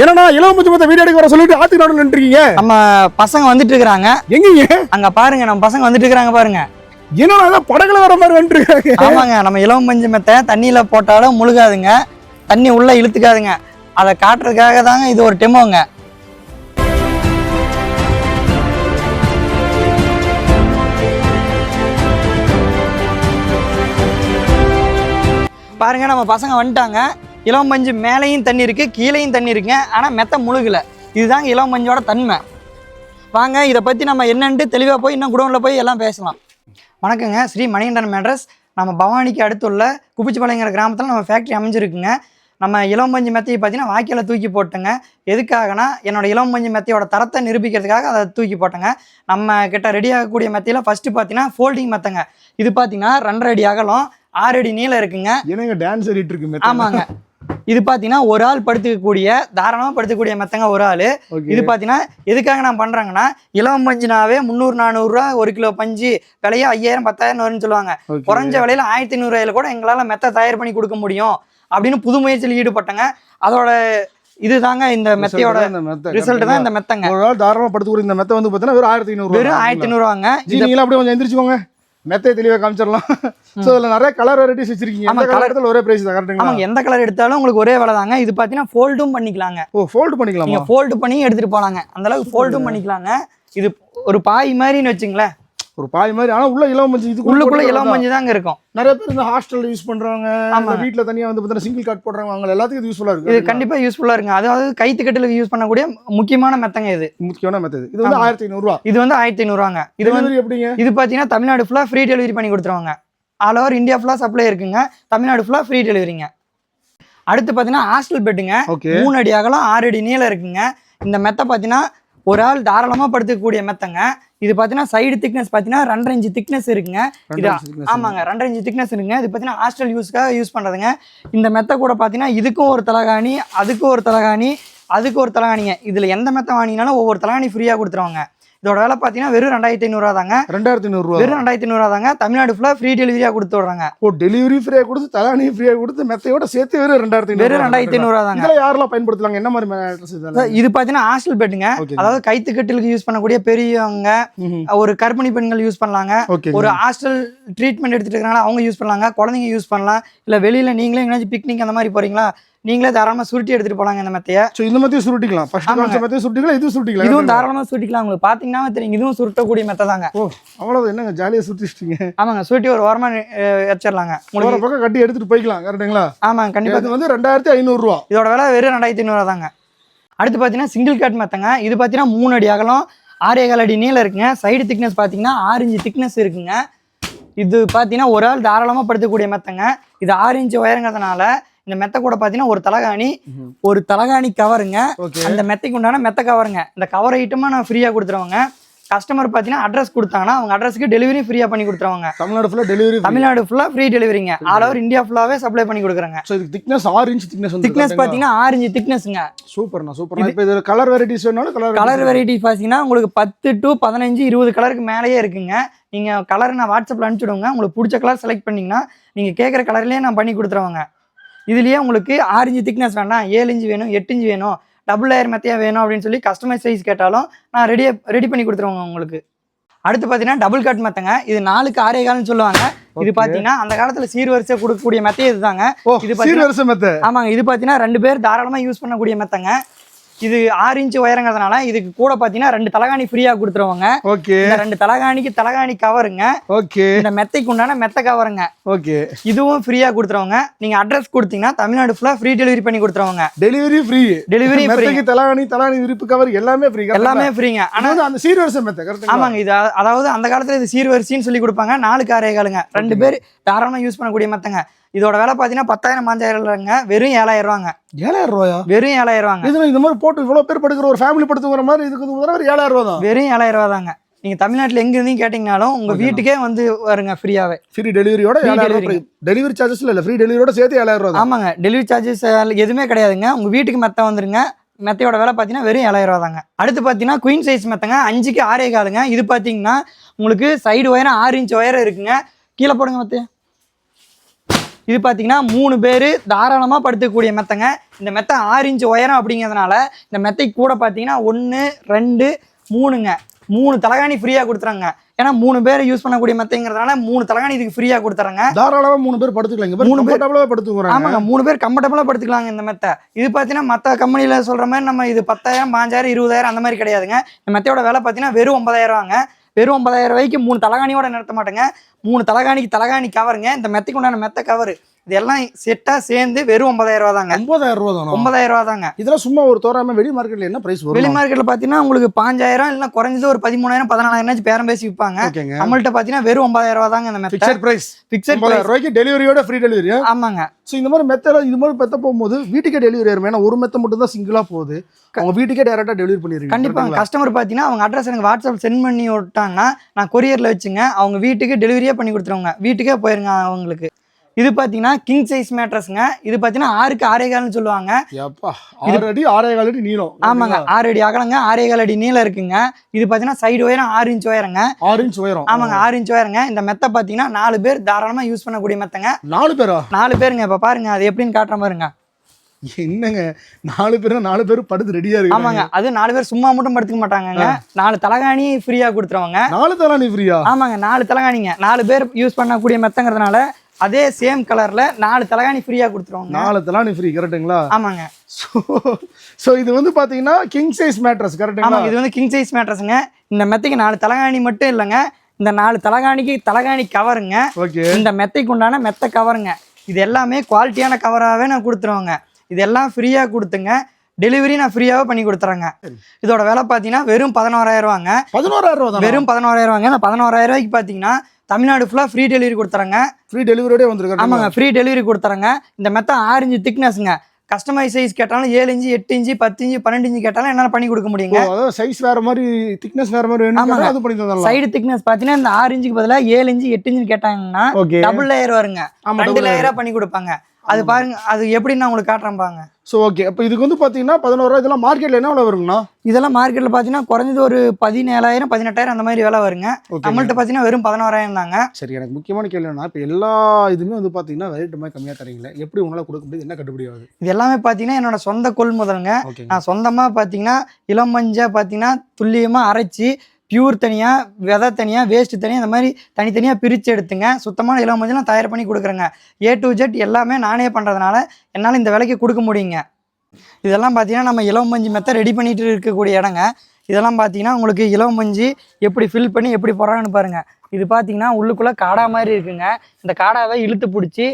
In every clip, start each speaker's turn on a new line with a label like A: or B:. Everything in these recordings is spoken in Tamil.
A: என்னன்னா இளவம்பச்சு மத்த வீடியோ எடுக்க வர சொல்லிட்டு ஆத்துக்கு நடுவில் நின்றுருக்கீங்க?
B: நம்ம பசங்க வந்துட்டு இருக்கிறாங்க
A: எங்கீங்க?
B: அங்க பாருங்க நம்ம பசங்க வந்துட்டு இருக்கிறாங்க பாருங்க.
A: ஏதோ படகுல வர மாதிரி வந்துருக்காங்க.
B: ஆமாங்க நம்ம இளம் பஞ்சு மெத்தை தண்ணியில போட்டாலும் முழுகாதுங்க. தண்ணி உள்ள இழுத்துக்காதுங்க. அதை காட்டுறதுக்காக தாங்க இது ஒரு டெமோங்க. பாருங்க நம்ம பசங்க வந்துட்டாங்க. இளம் பஞ்சு மேலேயும் தண்ணி இருக்கு கீழேயும் தண்ணி இருக்குங்க. ஆனா மெத்த முழுகல. இதுதாங்க இளம் பஞ்சோட தன்மை. வாங்க இதை பத்தி நம்ம என்னன்ட்டு தெளிவா போய் இன்னும் குடோன்ல போய் எல்லாம் பேசலாம். வணக்கங்க ஸ்ரீ மணிகண்டன் மேட்ரஸ். நம்ம பவானிக்கு அடுத்துள்ள குப்பிச்சிப்பாளையங்கிற கிராமத்தில் நம்ம ஃபேக்ட்ரி அமைஞ்சிருக்குங்க. நம்ம இளம்பஞ்சு மெத்தையை பார்த்தீங்கன்னா வாய்க்கால தூக்கி போட்டேங்க. எதுக்காகனா என்னோட இளம்பஞ்சு மெத்தையோட தரத்தை நிரூபிக்கிறதுக்காக அதை தூக்கி போட்டேங்க. நம்ம கிட்ட ரெடி ஆகக்கூடிய மெத்தையில் ஃபஸ்ட்டு பார்த்தீங்கன்னா ஃபோல்டிங் மெத்தைங்க. இது பார்த்தீங்கன்னா ரெண்டரை அடி அகலம் ஆறு அடி நீளம் இருக்குங்க.
A: டான்ஸ் ஆடிட்டு இருக்கு
B: ஆமாங்க. இது பார்த்தீங்கன்னா ஒரு ஆள் படுத்துக்கக்கூடிய தாராளமாக படுத்துக்கக்கூடிய மெத்தங்க ஒரு ஆள். இது பார்த்தீங்கன்னா எதுக்காக நான் பண்ணுறாங்கன்னா இளம் பஞ்சுனாவே முந்நூறு நானூறுரூவா ஒரு கிலோ பஞ்சு விலையே ஐயாயிரம் பத்தாயிரம் வரும்னு சொல்லுவாங்க. குறைஞ்ச விலையில ஆயிரத்தி ஐநூறுவாயில கூட எங்களால் மெத்தை தயார் பண்ணி கொடுக்க முடியும் அப்படின்னு புது முயற்சியில் ஈடுபட்டங்க. அதோட இதுதாங்க இந்த மெத்தையோட ரிசல்ட் தான் இந்த மெத்தைங்க.
A: ஒரு நாள் தாராளமா படுத்து இந்த மெத்த வந்து பார்த்தீங்கன்னா வெறும் ஆயிரத்தி ஐநூறு
B: வெறும் ஆயிரத்தி ஐநூறுவாங்க
A: அப்படியே கொஞ்சம் எந்திரிச்சுக்கோங்க. மெத்தையை தெளிவாக காமிச்சிடலாம். ஸோ இதில் நிறைய கலர் வெரைட்டிஸ் வச்சிருக்கீங்க. அந்த கலர் ஒரே பிரைஸ் தான் கரெக்ட்டுங்களா
B: ஆமாங்க எந்த கலர் எடுத்தாலும் உங்களுக்கு ஒரே விலை தாங்க. இது பார்த்தீங்கன்னா ஃபோல்டும் பண்ணிக்கலாங்க.
A: ஓ ஃபோல்டு பண்ணிக்கலாமா?
B: ஃபோல்டு பண்ணி எடுத்துட்டு போலாங்க. அந்த அளவுக்கு ஃபோல்டும் பண்ணிக்கலாங்க. இது ஒரு பாய் மாதிரின்னு வச்சுங்களேன்.
A: ஒரு பாய் மாதிரி. ஆனா உள்ள இளவம் மஞ்சள் இது
B: உள்ளுக்குள்ள இளம் மஞ்சு தாங்க இருக்கும்.
A: நிறைய பேர் இந்த ஹாஸ்டல் யூஸ். இந்த வீட்ல தனியா வந்து பார்த்தீங்கன்னா சிங்கிள் கார்ட் போடுறாங்க அவங்க எல்லாத்துக்கும் இது யூஸ்ஃபுல்லா இருக்கு.
B: இது கண்டிப்பா யூஸ்ஃபுல்லா இருக்குங்க அதாவது கைத்து கட்டிலுக்கு யூஸ் பண்ணக்கூடிய முக்கியமான மெத்தங்க இது.
A: முக்கியமான மெத்தட் இது வந்து. ஆயிரத்தி ஐநூறுரூவா
B: இது வந்து ஆயிரத்தி ஐநூறுவாங்க. இது வந்து
A: எப்படிங்க?
B: இது பார்த்தீங்கன்னா தமிழ்நாடு ஃபுல்லாக ஃப்ரீ டெலிவரி பண்ணி கொடுத்துருவாங்க. ஆல் ஓவர் இந்தியா ஃபுல்லாக சப்ளை இருக்குங்க. தமிழ்நாடு ஃபுல்லாக ஃப்ரீ டெலிவரிங்க அடுத்து பார்த்தீங்கன்னா ஹாஸ்டல் பெட்டுங்க மூணு அடி அகலம் ஆறு அடி நீளம் இருக்குங்க. இந்த மெத்தை பார்த்தீங்கன்னா ஒரு ஆள் தாராளமாக படுத்துக்கக்கூடிய மெத்தைங்க. இது பார்த்தீங்கன்னா சைடு திக்னஸ் பார்த்தீங்கன்னா ரெண்டரை இன்ச்சு திக்னஸ் இருக்குங்க. இது ஆமாங்க ரெண்டரை இன்ச்சு திக்னஸ் இருக்குங்க. இது பார்த்தீங்கன்னா ஹாஸ்டல் யூஸ்க்காக யூஸ் பண்ணுறதுங்க இந்த மெத்தை கூட பார்த்தீங்கன்னா இதுக்கும் ஒரு தலகாணி அதுக்கும் ஒரு தலகாணி அதுக்கு ஒரு தலகாணிங்க. இதில் எந்த மெத்தை வாங்கினாலும் ஒவ்வொரு தலகாணி ஃப்ரீயாக கொடுத்துருவாங்க. இதோட விலை பார்த்தீங்கன்னா வெறும் ரெண்டாயிரத்தி ஐநூறுவா தாங்க.
A: ரெண்டாயிரத்தி ஐநூறுரூவா
B: வெறும் ரெண்டாயிரத்தி ஐநூறுவா தாங்க. தமிழ்நாடு ஃபுல்லாக ஃப்ரீ டெலிவரியாக கொடுத்து விட்றாங்க.
A: ஓ டெலிவரி ஃப்ரீயா கொடுத்து தலானி ஃப்ரீயா கொடுத்து மெத்தையோட சேர்த்து வெறும் ரெண்டாயிரத்தி
B: வெறும் ரெண்டாயிரத்தி ஐநூறுவா தாங்க.
A: யாரெல்லாம் பயன்படுத்தலாங்க என்ன மாதிரி
B: இது பார்த்தீங்கன்னா ஹாஸ்டல் பெட்டுங்க அதாவது கைத்து கட்டிலுக்கு யூஸ் பண்ணக்கூடிய பெரியவங்க ஒரு கர்ப்பிணி பெண்கள் யூஸ் பண்ணலாங்க. ஒரு ஹாஸ்டல் ட்ரீட்மெண்ட் எடுத்துட்டு இருக்காங்க அவங்க யூஸ் பண்ணலாங்க. குழந்தைங்க யூஸ் பண்ணலாம். இல்லை வெளியில நீங்களே எங்கேயாச்சும் பிக்னிக் அந்த மாதிரி போறீங்களா? நீங்களே தாராளமாக சுருட்டி எடுத்துட்டு போலாங்க இந்த மெத்தைய.
A: ஸோ இந்த மெத்தையும் சுருட்டிக்கலாம். ஃபர்ஸ்ட். காமிச்ச மெத்தையும் சுருட்டிக்கலாம் இதுவும் சுருட்டிக்கலாம்.
B: இதுவும் தாராளமாக சுருட்டிக்கலாம். உங்களுக்கு பார்த்தீங்கன்னா தெரியும். இதுவும் சுருட்டக்கூடிய மெத்தை தாங்க.
A: ஓ அவ்வளவு என்னங்க ஜாலியா சுத்திச்சிட்டீங்க
B: ஆமாங்க சுருட்டி ஒரு அஹ், வச்சிடலாங்க உங்களுக்கு
A: பக்கம் கட்டி எடுத்துட்டு போய்க்கலாம் கரெக்டுங்களா
B: ஆமாங்க கண்டிப்பா.
A: இது வந்து ரெண்டாயிரத்தி ஐநூறுரூவா
B: இதோட விலை வெறும் ரெண்டாயிரத்தி ஐநூறுவா தாங்க. அடுத்து பார்த்தீங்கன்னா சிங்கிள் கட் மெத்தங்க. இது பார்த்தீங்கன்னா மூணு அடி அகலம் ஆறே கால் அடி நீளம் இருக்குங்க. சைடு திக்னஸ் பார்த்தீங்கன்னா ஆறு இன்ச்சு திக்னஸ் இருக்குங்க. இது பார்த்தீங்கன்னா ஒரு ஆள் தாராளமாக படுத்தக்கூடிய மெத்தங்க. இது ஆறு இன்ச்சு உயரங்கிறதுனால இந்த மெத்த கூட பார்த்தீங்கன்னா ஒரு தலகாணி ஒரு தலகாணி கவருங்க. அந்த மெத்தைக்கு உண்டான மெத்த கவருங்க. இந்த கவர் ஐட்டமாக நான் ஃப்ரீயாக கொடுத்துருவாங்க. கஸ்டமர் பார்த்தீங்கன்னா அட்ரஸ் கொடுத்தாங்கன்னா அவங்க அட்ரஸ்க்கு டெலிவரி ஃப்ரீயாக பண்ணி கொடுத்துருவாங்க.
A: தமிழ்நாடு ஃபுல்லா டெலிவரி
B: தமிழ்நாடு ஃபுல்லாக ஃப்ரீ டெலிவரிங்க ஆல் ஓவர் இந்தியா ஃபுல்லாகவே சப்ளை பண்ணி கொடுக்குறாங்க.
A: ஸோ இதுக்கு திக்னஸ் ஆறு இன்ச் திக்னஸ் வந்து
B: திக்னஸ் பார்த்தீங்கன்னா ஆறு இன்ச்சு திக்னஸ்ங்க
A: சூப்பர்ண்ணா சூப்பர்ண்ணா இப்போ இது கலர் வெரைட்டிஸ் வேணாலும் கலர்
B: கலர் வெரைட்டி பார்த்தீங்கன்னா உங்களுக்கு பத்து டு பதினஞ்சு இருபது கலருக்கு மேலேயே இருக்குங்க. நீங்கள் கலர் நான் வாட்ஸ்அப்பில் அனுப்பிச்சுடுங்க உங்களுக்கு பிடிச்ச கலர் செலக்ட் பண்ணிங்கன்னா நீங்கள் கேட்குற கலர்லேயே நான் பண்ணி கொடுத்துருவாங்க. இதுலேயே உங்களுக்கு ஆறு இன்ச்சு திக்னஸ் வேண்டாம் ஏழு இன்ச்சு வேணும் எட்டு இன்ச்சு வேணும் டபுள் லேயர் மெத்தையாக வேணும் அப்படின்னு சொல்லி கஸ்டமைஸ் சைஸ் கேட்டாலும் நான் ரெடி ரெடி பண்ணி கொடுத்துருவாங்க உங்களுக்கு. அடுத்து பார்த்தீங்கன்னா டபுள் கட் மெத்தைங்க. இது நாலுக்கு ஆறே கால்னு சொல்லுவாங்க. இது
A: Okay.
B: பார்த்தீங்கன்னா அந்த காலத்தில் சீர்வரிசை கொடுக்கக்கூடிய மெத்தையே இதுதாங்க. இது
A: சீர்
B: பார்த்தீங்கன்னா-
A: வருஷம் மெத்த.
B: ஆமாங்க. இது பார்த்தீங்கன்னா ரெண்டு பேர் தாராளமாக யூஸ் பண்ணக்கூடிய மெத்தைங்க. இது ஆறு இன்ச்சு உயரங்கிறதுனால இதுக்கு கூட பார்த்தீங்கன்னா ரெண்டு தலகாணி ஃப்ரீயாக கொடுத்துருவாங்க.
A: ஓகே.
B: இந்த ரெண்டு தலகாணிக்கு தலகாணி கவருங்க
A: ஓகே.
B: இந்த மெத்தைக்கு உண்டான மெத்த கவருங்க
A: ஓகே.
B: இதுவும் ஃப்ரீயாக கொடுத்துருவாங்க. நீங்கள் அட்ரஸ் கொடுத்தீங்கன்னா தமிழ்நாடு ஃபுல்லாக ஃப்ரீ டெலிவரி பண்ணி கொடுத்துருவாங்க.
A: டெலிவரி ஃப்ரீ
B: டெலிவரி ஃப்ரீ
A: தலாணி தலாணி விரிப்பு கவர் எல்லாமே ஃப்ரீ
B: எல்லாமே ஃப்ரீங்க
A: ஆனா அந்த சீர் வருஷம் மெத்த கரெக்ட்
B: ஆமாங்க இது அதாவது அந்த காலத்தில் இது சீர்வரிசைன்னு சொல்லி கொடுப்பாங்க. நாலுக்கு ஆறே காலுங்க ரெண்டு பேர் தாராளமாக யூஸ் பண்ணக்கூடிய மெத்தங்க. இதோட விலை பார்த்தீங்கன்னா பத்தாயிரம் பாஞ்சாயிரம் வெறும் ஏழாயிரம் ரூபாங்க.
A: ஏழாயிரம் ரூபாயா?
B: வெறும் ஏழாயிரம் ரூபாங்க.
A: இந்த மாதிரி போட்டு இவ்வளவு பேர் படுக்கிற ஒரு ஃபேமிலி படுத்துக்கிற மாதிரி இதுக்கு ஒரு ஏழாயிரம் ரூபா தான்.
B: வெறும் ஏழாயிரம் ரூபா தாங்க. நீங்க தமிழ்நாட்டுல எங்க இருந்தீங்க கேட்டீங்கனாலும் உங்க
A: Okay.
B: வீட்டுக்கே வந்து வருங்க ஃப்ரீயாவே
A: ஃப்ரீ டெலிவரியோட ஏழாயிரம் டெலிவரி சார்ஜஸ்ல இல்ல ஃப்ரீ டெலிவரியோட சேர்த்து ஏழாயிரம் ரூபா
B: ஆமாங்க. டெலிவரி சார்ஜஸ் எதுவுமே கிடையாதுங்க. உங்க வீட்டுக்கு மெத்த வந்துருங்க. மெத்தையோட விலை பார்த்தீங்கன்னா வெறும் ஏழாயிரம் ரூபா தாங்க. அடுத்து பார்த்தீங்கன்னா குயின் சைஸ் மெத்தங்க. அஞ்சுக்கு ஆறே காலுங்க. இது பார்த்தீங்கன்னா உங்களுக்கு சைடு உயரம் ஆறு இன்ச் உயரம் இருக்குங்க. கீழே போடுங்க மெத்தைய. இது பார்த்தீங்கன்னா மூணு பேர் தாராளமாக படுத்துக்கக்கூடிய மெத்தைங்க. இந்த மெத்தை ஆறு இன்ச் உயரம் அப்படிங்கிறதுனால இந்த மெத்தைக்கு கூட பார்த்தீங்கன்னா ஒன்று ரெண்டு மூணுங்க. மூணு தலகாணி ஃப்ரீயாக கொடுத்துறாங்க. ஏன்னா மூணு பேர் யூஸ் பண்ணக்கூடிய மெத்தைங்கிறதுனால மூணு தலகாணி இதுக்கு ஃப்ரீயாக கொடுத்துறாங்க.
A: தாராளமா மூணு பேர் படுத்துக்கலாம் இங்க
B: மூணு
A: மூணு
B: பேர்.
A: பேர் படுத்துக்கிறாங்க.
B: ஆமாங்க மூணு பேர் கம்ஃபர்டபுளாக படுத்துக்கலாங்க இந்த மெத்தை. இது பார்த்தீங்கன்னா மற்ற கம்பெனியில் சொல்கிற மாதிரி நம்ம இது பத்தாயிரம் பாஞ்சாயிரம் இருபதாயிரம் அந்த மாதிரி கிடையாதுங்க. இந்த மெத்தையோட விலை பார்த்தீங்கன்னா வெறும் ஒன்பதாயிரம் ரூபாங்க. வெறும் ஒன்பதாயிரம் ரூபாய்க்கு மூணு தலகாணியோட நிறுத்த மாட்டேங்க. மூணு தலகாணிக்கு தலகாணி கவருங்க இந்த மெத்தைக்கு உண்டான மெத்தை கவர் இதெல்லாம் செட்டாக சேர்ந்து வெறும் ஒன்பதாயிரம் ரூபா தாங்க
A: ஒன்பதாயிரம் ரூபா தானே?
B: ஒன்பதாயிரம் ரூபா தாங்க
A: இதெல்லாம் சும்மா ஒரு தோறாம வெளி மார்க்கெட்ல என்ன பிரைஸ்
B: வெளி
A: வரும்
B: மார்க்கெட்டில் பார்த்தீங்கன்னா உங்களுக்கு பாஞ்சாயிரம் இல்லைன்னா குறைஞ்சது ஒரு பதிமூணாயிரம் பதினாலாயிரம் பேரம் பேசி விற்பாங்க நம்மள்ட்ட பார்த்தீங்கன்னா வெறும் ஒன்பதாயிரம் ரூபா தாங்க இந்த
A: பிக்சர் பிரைஸ் ஒன்பதாயிரம் ரூபாய்க்கு டெலிவரியோட ஃப்ரீ டெலிவரி
B: ஆமாங்க.
A: ஸோ இந்த மாதிரி மெத்தல இது மாதிரி மெத்த போகும்போது வீட்டுக்கே டெலிவரி ஆயிரும் ஏன்னா ஒரு மெத்த மட்டும் தான் சிங்கிளா போகுது. அவங்க வீட்டுக்கே டேரக்டா டெலிவரி பண்ணிருக்கீங்க
B: கண்டிப்பாக கஸ்டமர் பார்த்தீங்கன்னா அவங்க அட்ரஸ் எனக்கு வாட்ஸ்அப் சென்ட் பண்ணி விட்டாங்கன்னா நான் கொரியரில் வச்சுங்க. அவங்க வீட்டுக்கு டெலிவரியே பண்ணி கொடுத்துருவாங்க. வீட்டுக்கே போயிருங்க அவங்களுக்கு. இது பார்த்தீங்கன்னா கிங் சைஸ் மேட்ரஸ்ங்க இது பார்த்தீங்கன்னா ஆறுக்கு ஆறே கால்னு சொல்லுவாங்க.
A: ஆறு அடி ஆறே கால் அடி நீளம்.
B: ஆமாங்க ஆறு அடி அகலங்க ஆறே கால் அடி நீளம் இருக்குங்க. இது பார்த்தீங்கன்னா சைடு உயரம் ஆறு இன்ச் உயரங்க
A: ஆறு இன்ச் உயரம்
B: ஆமாங்க ஆறு இன்ச் உயரங்க இந்த மெத்தை பார்த்தீங்கன்னா நாலு பேர் தாராளமாக யூஸ் பண்ணக்கூடிய மெத்தைங்க.
A: நாலு பேரா?
B: நாலு பேருங்க இப்போ பாருங்க அது எப்படின்னு காட்டுற பாருங்க
A: என்னங்க நாலு பேரும் நாலு பேரும் படுத்து ரெடியா இருக்கு
B: ஆமாங்க அது நாலு பேர் சும்மா மட்டும் படுத்துக்க மாட்டாங்கங்க. நாலு தலகாணி ஃப்ரீயாக கொடுத்துருவாங்க.
A: நாலு தலா நீ ஃப்ரீயா
B: ஆமாங்க நாலு தலகாணிங்க. நாலு பேர் யூஸ் பண்ணக்கூடிய மெத்தங்கிறதுனால அதே சேம் கலர்ல நாலு தலகாணி ஃப்ரீயா கொடுத்துருவாங்க.
A: நாலு தலா நீ ஃப்ரீ கரெக்ட்டுங்களா
B: ஆமாங்க.
A: ஸோ ஸோ இது வந்து பாத்தீங்கன்னா கிங் சைஸ் மேட்ரஸ் கரெக்ட்டுங்களா
B: இது வந்து கிங் சைஸ் மேட்ரஸுங்க இந்த மெத்தைக்கு நாலு தலகாணி மட்டும் இல்லைங்க. இந்த நாலு தலகாணிக்கு தலகாணி கவருங்க
A: ஓகே.
B: இந்த மெத்தைக்கு உண்டான மெத்தை கவருங்க இது எல்லாமே குவாலிட்டியான கவராகவே நான் கொடுத்துருவேங்க. இதெல்லாம் ஃப்ரீயாக கொடுத்துங்க. டெலிவரி நான் ஃப்ரீயாகவே பண்ணி கொடுத்துறேங்க. இதோட விலை பார்த்தீங்கன்னா வெறும் பதினோராயிரம் ரூபாங்க.
A: பதினோராயிரம் ரூபா
B: வெறும் பதினோராயிரம் ரூபாங்க. இந்த பதினோராயிரம் ரூபாய்க்கு பார்த்தீங்கன்னா தமிழ்நாடு ஃபுல்லாக ஃப்ரீ டெலிவரி கொடுத்துறேங்க.
A: ஃப்ரீ டெலிவரியோட வந்துருக்கு
B: ஆமாங்க ஃப்ரீ டெலிவரி கொடுத்துறேங்க. இந்த மெத்த ஆறு இன்ச்சு திக்னஸ்ங்க கஸ்டமைஸ் சைஸ் கேட்டாலும் ஏழு இன்ச்சு எட்டு இன்ச்சு பத்து இன்ச்சு பன்னெண்டு இன்ச்சு கேட்டாலும் என்னால் பண்ணி கொடுக்க முடியுங்க.
A: சைஸ் வேற மாதிரி திக்னஸ் வேற மாதிரி வேணும் அது பண்ணி தரலாம்
B: சைடு திக்னஸ் பார்த்தீங்கன்னா இந்த ஆறு இன்ச்சுக்கு பதிலாக ஏழு இன்ச்சு எட்டு இன்ச்சு கேட்டாங்கன்னா டபுள் லேயர் வருங்க. ரெண்டு லேயரா பண்ணி கொடுப்பாங்க. அது பாருங்க அது எப்படி நான் உங்களுக்கு காட்டுறேன் பாருங்க.
A: ஸோ ஓகே அப்போ இதுக்கு வந்து பாத்தீங்கன்னா பதினோரு இதெல்லாம் மார்க்கெட்ல என்ன விலை வருங்கண்ணா?
B: இதெல்லாம் மார்க்கெட்டில் பார்த்தீங்கன்னா குறைஞ்சது ஒரு பதினேழாயிரம் பதினெட்டாயிரம் அந்த மாதிரி விலை வருங்க. நம்மள்ட்ட பார்த்தீங்கன்னா வெறும் பதினோராயிரம் தாங்க.
A: சரி எனக்கு முக்கியமான கேள்வி என்னன்னா இப்போ எல்லா இதுவுமே வந்து பாத்தீங்கன்னா ரேட் மாதிரி கம்மியா தரீங்களே. எப்படி உங்களால கொடுக்க முடியுது? என்ன கட்டுப்படி ஆகுது?
B: இது எல்லாமே பார்த்தீங்கன்னா என்னோட சொந்த கொள்முதலுங்க. நான் சொந்தமாக பார்த்தீங்கன்னா இளம் மஞ்சள் பார்த்தீங்கன்னா துல்லியமாக அரைச்சி பியூர் தனியாக விதை தனியாக வேஸ்ட் தனியாக இந்த மாதிரி தனித்தனியாக பிரித்து எடுத்துங்க. சுத்தமான இளம் மஞ்சள் தயார் பண்ணி கொடுக்குறேங்க. ஏ டு ஜெட் எல்லாமே நானே பண்ணுறதுனால என்னால் இந்த விலைக்கு கொடுக்க முடியுங்க. இதெல்லாம் பார்த்தீங்கன்னா நம்ம இளம் மஞ்சு மெத்த ரெடி பண்ணிட்டு இருக்கக்கூடிய இடங்க. இதெல்லாம் பார்த்தீங்கன்னா உங்களுக்கு இளம் மஞ்சு எப்படி ஃபில் பண்ணி எப்படி போடுறாங்கன்னு பாருங்கள் இது பார்த்தீங்கன்னா உள்ளுக்குள்ளே காடா மாதிரி இருக்குங்க. இந்த காடாவை இழுத்து பிடிச்சி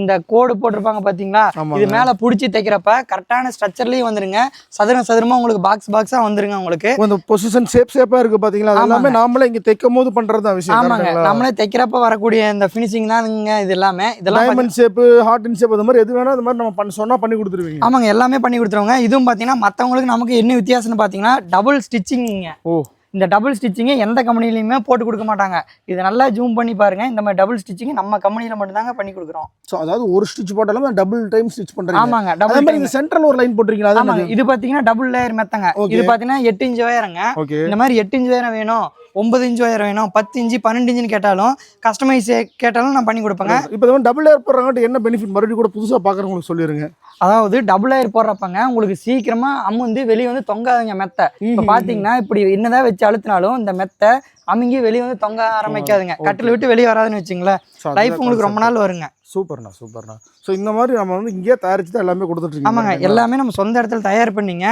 B: இந்த கோடு போட்டிருப்பாங்க பார்த்தீங்களா. இது மேலே பிடிச்சி தைக்கிறப்ப கரெக்டான ஸ்ட்ரக்சர்லேயும் வந்துருங்க. சதுரம் சதுரமாக உங்களுக்கு பாக்ஸ் பாக்ஸாக வந்துருங்க உங்களுக்கு.
A: இந்த பொசிஷன் ஷேப் ஷேப்பா இருக்கு பாத்தீங்களா? அது எல்லாமே நாமளே இங்க தைக்கும் போது பண்றது விஷயம்
B: ஆமாங்க? நம்மளே தைக்கிறப்ப வரக்கூடிய இந்த ஃபினிஷிங் தானுங்க இது எல்லாமே. இதெல்லாம்
A: diamond shape heart in shape அது மாதிரி எது வேணா அது மாதிரி நம்ம பண்ண சொன்னா பண்ணி கொடுத்துருவீங்க.
B: ஆமாங்க. எல்லாமே பண்ணி கொடுத்துருவாங்க. இதுவும் பார்த்தீங்கன்னா மற்றவங்களுக்கு நமக்கு என்ன வித்தியாசம்னு பார்த்தீங்கன்னா டபுள் ஸ்டிச்சிங்க
A: ஓ.
B: இந்த டபுள் ஸ்டிச்சிங்கை எந்த கம்பெனிலையுமே போட்டு கொடுக்க மாட்டாங்க. இதை நல்லா ஜூம் பண்ணி பாருங்க. இந்த மாதிரி டபுள் ஸ்டிச்சிங் நம்ம கம்பெனியில் மட்டும்தாங்க பண்ணி கொடுக்குறோம்.
A: ஸோ அதாவது ஒரு ஸ்டிச் போட்டாலும் டபுள் டைம் ஸ்டிச் பண்றீங்க.
B: ஆமாங்க டபுள்
A: மாதிரி சென்ட்ரல் ஒரு லைன் போட்டிருக்கீங்களா?
B: ஆமாங்க இது பார்த்தீங்கன்னா டபுள் லேயர் மெத்தங்க. இது பார்த்தீங்கன்னா எட்டு இன்ச்சு உயரங்க
A: ஓகே
B: இந்த மாதிரி எட்டு இன்ச்சு உயரம் வேணும். ஒன்பது இன்ச்சு உயரம் வேணும். பத்து இன்ச்சு பன்னெண்டு இன்ச்சுன்னு கேட்டாலும் கஸ்டமைஸ் கேட்டாலும் நான் பண்ணி கொடுப்பேங்க.
A: இப்போ வந்து டபுள் லேயர் போடுறாங்கட்டு என்ன பெனிஃபிட் மறுபடியும் கூட புதுசா பாக்குறவங்களுக்கு சொல்லிருங்க.
B: அதாவது டபுள் லேயர் போடுறப்பங்க உங்களுக்கு சீக்கிரமா அமுந்து வெளியே வந்து தொங்காதுங்க மெத்தை. இப்போ பார்த்தீங்கன்னா இப்படி என்னதான் வச்சு அழுத்தினாலும் இந்த மெத்தை அமுங்கி வெளியே வந்து தொங்க ஆரம்பிக்காதுங்க. கட்டில் விட்டு வெளியே வராதுன்னு வச்சுங்களேன். லைஃப் உங்களுக்கு ரொம்ப நாள் வருங்க.
A: சூப்பர்ண்ணா சூப்பர்ண்ணா. ஸோ இந்த மாதிரி நம்ம வந்து இங்கேயே தயாரிச்சு தான் எல்லாமே கொடுத்துட்டு
B: ஆமாங்க. எல்லாமே நம்ம சொந்த இடத்துல தயார் பண்ணீங்க.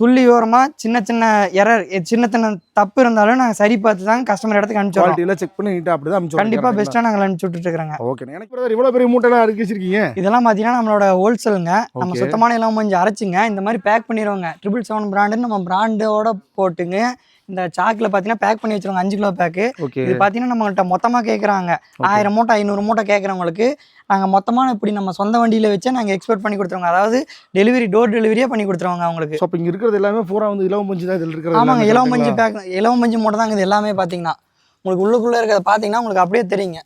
B: துள்ளி ஓரமா சின்ன சின்ன எரர் சின்ன சின்ன தப்பு இருந்தாலும் நாங்கள் சரி பார்த்து தான் கஸ்டமர் இடத்துக்கு அனுப்பிச்சு விடுறோம்.
A: குவாலிட்டியில செக் பண்ணி நீட்டா அப்படிதான் அனுப்பிச்சு
B: கண்டிப்பா பெஸ்ட்டாக நாங்கள் அனுப்பிச்சு விட்டுட்டு இருக்கிறோங்க
A: ஓகே எனக்கு இவ்வளவு பெரிய மூட்டைலாம் அடிக்க வச்சிருக்கீங்க
B: இதெல்லாம் பார்த்தீங்கன்னா நம்மளோட ஹோல்சேலுங்க நம்ம. சுத்தமான இல்லாம கொஞ்சம் அரைச்சிங்க. இந்த மாதிரி பேக் பண்ணிடுவோங்க ட்ரிபிள் செவன் பிராண்டுன்னு நம்ம பிராண்டோட போட்டுங்க. இந்த சாக்கில் பார்த்தீங்கன்னா பேக் பண்ணி வச்சிருவாங்க. அஞ்சு கிலோ பேக்கு இது பார்த்தீங்கன்னா நம்மகிட்ட மொத்தமாக கேட்குறாங்க ஆயிரம் மூட்டை ஐநூறு மூட்டை கேட்குறவங்களுக்கு நாங்கள் மொத்தமாக இப்படி நம்ம சொந்த வண்டியில் வச்சு நாங்கள் எக்ஸ்போர்ட் பண்ணி கொடுத்துருவோங்க. அதாவது டெலிவரி டோர் டெலிவரியே பண்ணி கொடுத்துருவாங்க அவங்களுக்கு.
A: ஸோ இப்போ இங்க இருக்கிறது எல்லாமே பூரா வந்து இலவ மஞ்சு தான் இதில் இருக்கிறது
B: ஆமாங்க
A: எல்லாமே
B: இலவ மஞ்சு
A: correct-ங்களா?
B: பேக் இலவ மஞ்சு மூட்டை தாங்க இது எல்லாமே பார்த்தீங்கன்னா உங்களுக்கு உள்ளுக்குள்ளே இருக்கிறத பார்த்தீங்கன்னா உங்களுக்கு அப்படியே தெரியுங்க.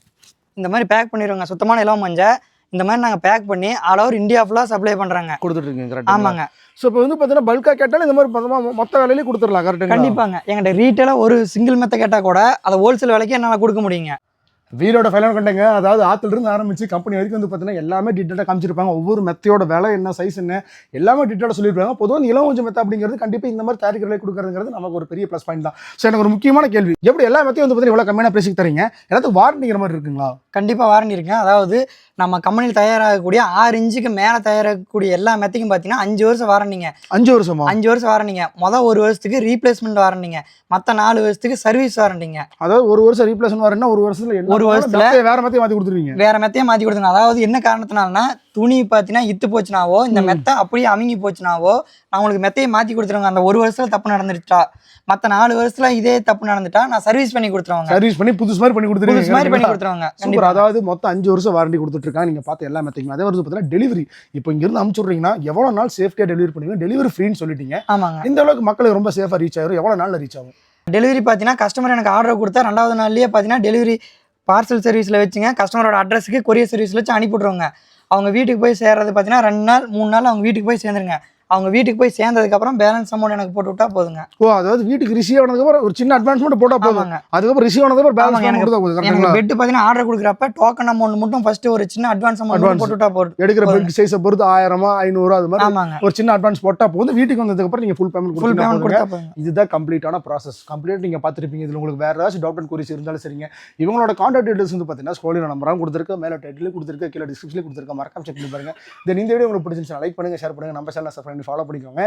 B: இந்த மாதிரி பேக் பண்ணிடுவோங்க சுத்தமான இலவ மஞ்சை இந்த மாதிரி நாங்கள் பேக் பண்ணி ஆல் ஓவர் இந்தியா ஃபுல்லாக சப்ளை பண்ணுறாங்க
A: கொடுத்துட்டு இருக்கீங்க கரெக்ட்
B: ஆமாங்க.
A: ஸோ இப்போ வந்து பார்த்தீங்கன்னா பல்காக கேட்டாலும் இந்த மாதிரி மொத்தமா மொத்த வேலையிலே கொடுத்துடலாம் கரெக்டுங்களா
B: கண்டிப்பாங்க. என்கிட்ட ரீட்டெயிலாக ஒரு சிங்கிள் மெத்த கேட்டால் கூட அதை ஹோல்சேல் விலைக்கு என்னால் கொடுக்க முடியுங்க.
A: வீடோட ஃபைனல் கண்டங்க அதாவது ஆத்துல இருந்து ஆரம்பிச்சு கம்பெனி வரைக்கும் வந்து பார்த்தீங்கன்னா எல்லாமே டீட்டெயிலாக காமிச்சிருப்பாங்க. ஒவ்வொரு மெத்தையோட விலை என்ன சைஸ் என்ன எல்லாமே டீட்டெயிலாக சொல்லியிருப்பாங்க பொதுவாக இந்த இளம் கொஞ்சம் மெத்தை அப்படிங்கிறது கண்டிப்பாக இந்த மாதிரி தயாரிக்கிற விலை கொடுக்குறதுங்கிறது நமக்கு ஒரு பெரிய ப்ளஸ் பாயிண்ட் தான். ஸோ எனக்கு ஒரு முக்கியமான கேள்வி. எப்படி எல்லா மெத்தையும் வந்து பார்த்தீங்கன்னா இவ்வளோ கம்மியான பிரைஸுக்கு தரீங்க? எல்லாத்துக்கும் வாரண்டிங்கிற மாதிரி இருக்குங்களா?
B: கண்டிப்பாக வாரண்டி இருக்குங்க. அதாவது நம்ம கம்பெனியில் தயாராகக்கூடிய ஆறு இன்ச்சுக்கு மேலே தயாராகக்கூடிய எல்லா மெத்தைக்கும் பார்த்தீங்கன்னா அஞ்சு வருஷம் வாரண்டிங்க.
A: அஞ்சு வருஷமா?
B: அஞ்சு வருஷம் வாரண்டிங்க. மொதல் ஒரு வருஷத்துக்கு ரீப்ளேஸ்மெண்ட் வாரண்டிங்க. மற்ற நாலு வருஷத்துக்கு சர்வீஸ் வாரண்டிங்க.
A: அதாவது ஒரு வருஷம் ரீப்ளேஸ்மெண்ட் வரேன்னா ஒரு வருஷத்துல
B: ஒரு வருஷத்துல-
A: வேற மெத்தையை மாற்றி கொடுத்துருவீங்க.
B: வேற மெத்தையை மாற்றி கொடுத்துங்க அதாவது என்ன காரணத்தினாலனா துணி பார்த்தீங்கன்னா இத்து போச்சுனாவோ இந்த. மெத்தை அப்படியே அமுங்கி போச்சுனாவோ நான் உங்களுக்கு மெத்தையை மாற்றி கொடுத்துருவாங்க. அந்த ஒரு வருஷத்துல தப்பு நடந்துருச்சா மற்ற நாலு வருஷத்துல இதே தப்பு நடந்துட்டா நான் சர்வீஸ் பண்ணி கொடுத்துருவாங்க.
A: சர்வீஸ் பண்ணி புதுசு மாதிரி பண்ணி
B: புதுசு மாதிரி பண்ணி
A: கொடுத்துருவீங்க சூப்பர் அதாவது மொத்தம் அஞ்சு வருஷம் வாரண்டி கொடுத்துட்டு இருக்காங்க நீங்க பார்த்த எல்லா மெத்தைக்கும். அதே வருது பார்த்தீங்கன்னா டெலிவரி இப்போ இங்க இருந்து அனுப்பிச்சு விட்றீங்கன்னா எவ்வளவு நாள் சேஃப்டியா டெலிவரி பண்ணுவீங்க? டெலிவரி ஃப்ரீன்னு சொல்லிட்டீங்க.
B: ஆமாங்க.
A: இந்த அளவுக்கு மக்களுக்கு ரொம்ப சேஃபா ரீச் ஆகும் எவ்வளவு நாள்ல ரீச் ஆகும்?
B: டெலிவரி பார்த்தீங்கன்னா கஸ்டமர் எனக்கு ஆர்டர் கொடுத்தா ரெண்டாவது நாள்லயே பார்த்தீங்கன்னா டெலிவரி பார்சல் சர்வீஸில் வச்சுங்க. கஸ்டமரோட அட்ரஸுக்கு கொரியர் சர்வீஸில் வச்சு அனுப்பி விட்ருவாங்க அவங்க வீட்டுக்கு போய் சேர்றது பார்த்தீங்கன்னா ரெண்டு நாள் மூணு நாள் அவங்க வீட்டுக்கு போய் சேர்ந்துருங்க. அவங்க வீட்டுக்கு போய் சேர்ந்ததுக்கப்புறம் பேலன்ஸ் அமௌண்ட் எனக்கு போட்டு விட்டா போதுங்க.
A: ஓ அதாவது வீட்டுக்கு ரிசீவ் ஆனதுக்கப்புறம் ஒரு சின்ன அட்வான்ஸ் மட்டும் போட்டா போதும்.
B: ஆமாங்க.
A: அதுக்கப்புறம் ரிசீவ் ஆனதுக்கப்புறம் பேலன்ஸ்
B: எனக்கு-
A: கொடுத்தா போதும்
B: எனக்கு பெட் பார்த்தீங்கன்னா ஆர்டர் கொடுக்குறப்ப டோக்கன் அமௌண்ட் மட்டும் ஃபர்ஸ்ட் ஒரு சின்ன அட்வான்ஸ் அமௌண்ட். போட்டு விட்டா போதும்.
A: எடுக்கிற. பெட் சைஸை பொறுத்து ஆயிரமா ஐநூறு அது மாதிரி ஒரு சின்ன அட்வான்ஸ் போட்டா போதும். வீட்டுக்கு வந்ததுக்கு அப்புறம் நீங்க ஃபுல் பேமெண்ட்
B: ஃபுல் பேமெண்ட் கொடுத்தா போதுங்க.
A: இதுதான் கம்ப்ளீட்டான ப்ராசஸ் கம்ப்ளீட் நீங்கள் பார்த்துருப்பீங்க. இதில் உங்களுக்கு வேறு ஏதாச்சும் டவுட் அண்ட் குறிஸ் இருந்தாலும் சரிங்க. இவங்களோட கான்டாக்ட் டீடைல்ஸ் வந்து பார்த்தீங்கன்னா ஸ்கோலில் நம்பராக கொடுத்துருக்க. மேலே டைட்டில் கொடுத்துருக்க. கீழே டிஸ்கிரிப்ஷனில் கொடுத்துருக்க. மறக்காம செக் பண்ணி பாருங்க. தென் இந்த வீடியோ உங்களுக்கு பிடிச்சிருந்துச்சு லைக் பண்ணுங்க ஷேர் பண்ணுங்க. நம்ம சேனல் சப்ஸ்கிரைப் ரெண்டு ஃபாலோ பண்ணிக்கோங்க.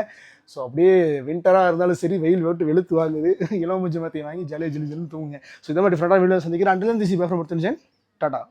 A: ஸோ அப்படியே வின்டராக இருந்தாலும் சரி வெயில் விட்டு வெளுத்து வாங்குது. இளம் மத்தியை வாங்கி ஜாலியாக ஜிலி ஜிலுன்னு தூங்குங்க. ஸோ இந்த மாதிரி டிஃப்ரெண்டாக வீடியோ சந்திக்கிறேன். அண்டில் திசி பேப்பர் முடிச்சுச்சேன் டாடா.